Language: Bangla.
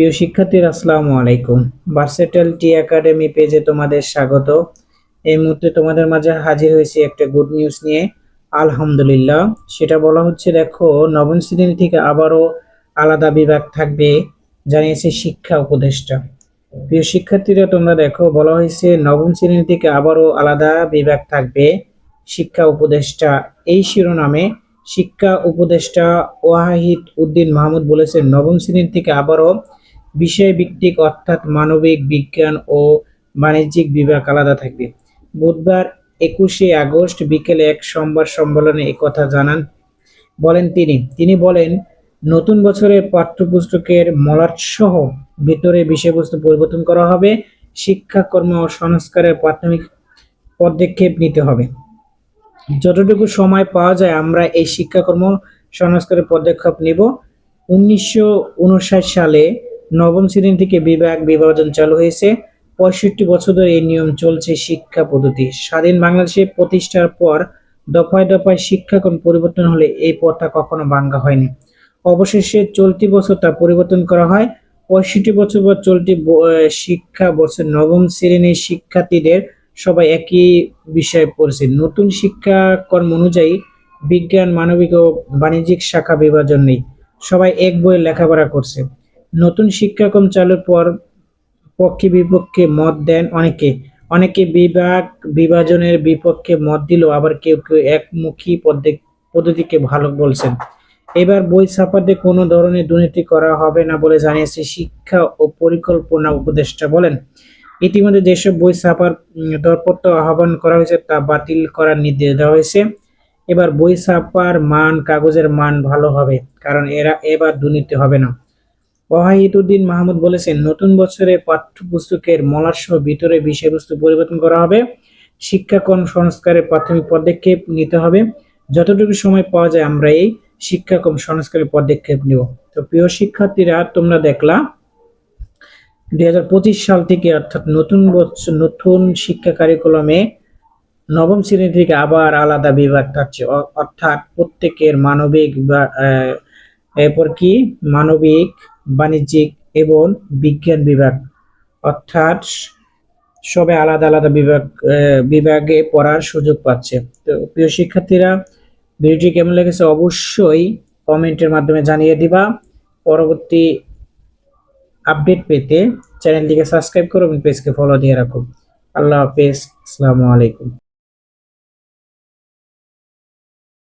প্রিয় শিক্ষার্থীরা, আসসালামু আলাইকুম। ভার্সেটাল টি একাডেমি পেজে তোমাদের স্বাগত। এই মুহূর্তে তোমাদের মাঝে হাজির হয়েছি একটা গুড নিউজ নিয়ে। আলহামদুলিল্লাহ, সেটা বলা হচ্ছে, দেখো, নবম শ্রেণি থেকে আবারও আলাদা বিভাগ থাকবে, জানিয়েছে শিক্ষা উপদেষ্টা। প্রিয় শিক্ষার্থীরা, তোমরা দেখো, বলা হয়েছে নবম শ্রেণি থেকে আবারও আলাদা বিভাগ থাকবে শিক্ষা উপদেষ্টা। এই শিরোনামে শিক্ষা উপদেষ্টা ওয়াহিদ উদ্দিন মাহমুদ বলেছেন নবম শ্রেণির থেকে আবারও বিষয় ভিত্তিক অর্থাৎ মানবিক বিজ্ঞান ও বাণিজ্যিক বিভাগ আলাদা থাকবে। বুধবার একুশে আগস্ট বিকেলে এক সংবাদ সম্মেলনে কথা জানান বলেন তিনি। তিনি বলেন, নতুন বছরের পাঠ্যপুস্তকের মলাটসহ ভিতরে বিষয়বস্তু পরিবর্তন করা হবে শিক্ষাকর্ম ও সংস্কারের প্রাথমিক পদক্ষেপ নিতে হবে। যতটুকু সময় পাওয়া যায়, আমরা এই শিক্ষাকর্ম সংস্কারের পদক্ষেপ নিব। উনিশশো সালে নবম শ্রেণি থেকে বিভাগ বিভাজন চালু হয়েছে। পঁয়ষট্টি বছর ধরে এই নিয়ম চলছে শিক্ষা পদ্ধতি। স্বাধীন বাংলাদেশে প্রতিষ্ঠার পর দফায় দফায় শিক্ষাক্রম পরিবর্তন হলে এই পথটা কখনো ভাঙ্গা হয়নি। অবশেষে চলতি বছর তা পরিবর্তন করা হয়। পঁয়ষট্টি বছর পর চলতি শিক্ষা বছর নবম শ্রেণির শিক্ষার্থীদের সবাই একই বিষয়ে পড়ছে। নতুন শিক্ষাকর্ম অনুযায়ী বিজ্ঞান, মানবিক ও বাণিজ্যিক শাখা বিভাজন নেই। সবাই এক বইয়ে লেখাপড়া করছে। নতুন চালুর পর পক্ষে বিপক্ষে মত দেন অনেকে। অনেকে বিভাগ বিভাজনের বিপক্ষে মত দিল আবার কেউ কেউ একমুখী পদ্ধতি- পদ্ধতিকে ভালো বলছেন। এবার বই ছাপাতে কোনো ধরনের দুর্নীতি করা হবে না বলে জানিয়েছে শিক্ষা ও পরিকল্পনা উপদেষ্টা বলেন। ইতিমধ্যে যেসব বই ছাপার দরপত্র আহ্বান করা হয়েছে তা বাতিল করার নির্দেশ দেওয়া হয়েছে। এবার বই ছাপার মান, কাগজের মান ভালো হবে, কারণ এরা এবার দুর্নীতি হবে না। ওয়াহিদুদ্দিন মাহমুদ বলেছেন, নতুন বছরে পাঠ্যপুস্তকের মলাসহ ভিতরে বিষয়বস্তু পরিবর্তন করা হবে। শিক্ষাক্রম সংস্কারের প্রাথমিক পদক্ষেপ নিতে হবে। যতটুকু সময় পাওয়া যায় আমরা এই শিক্ষাক্রম সংস্কারের পদক্ষেপ নিব। তো প্রিয় শিক্ষার্থীরা, তোমরা দেখলা, দুই হাজার পঁচিশ সাল থেকে অর্থাৎ নতুন বছর নতুন শিক্ষা কারিকুলামে নবম শ্রেণি থেকে আবার আলাদা বিভাগ থাকছে। অর্থাৎ প্রত্যেকের মানবিক বা এরপর কি? মানবিক বাণিজ্যিক এবং বিজ্ঞান বিভাগ। অর্থাৎ সবে আলাদা আলাদা বিভাগ বিভাগে পড়ার সুযোগ পাচ্ছে। তো প্রিয় শিক্ষার্থীরা, ভিডিওটি কেমন লেগেছে অবশ্যই কমেন্টের মাধ্যমে জানিয়ে দিবা। পরবর্তী আপডেট পেতে চ্যানেলটিকে সাবস্ক্রাইব করো এবং পেজকে ফলো দিয়ে রাখো। আল্লাহ হাফেজ। আসসালামু আলাইকুম।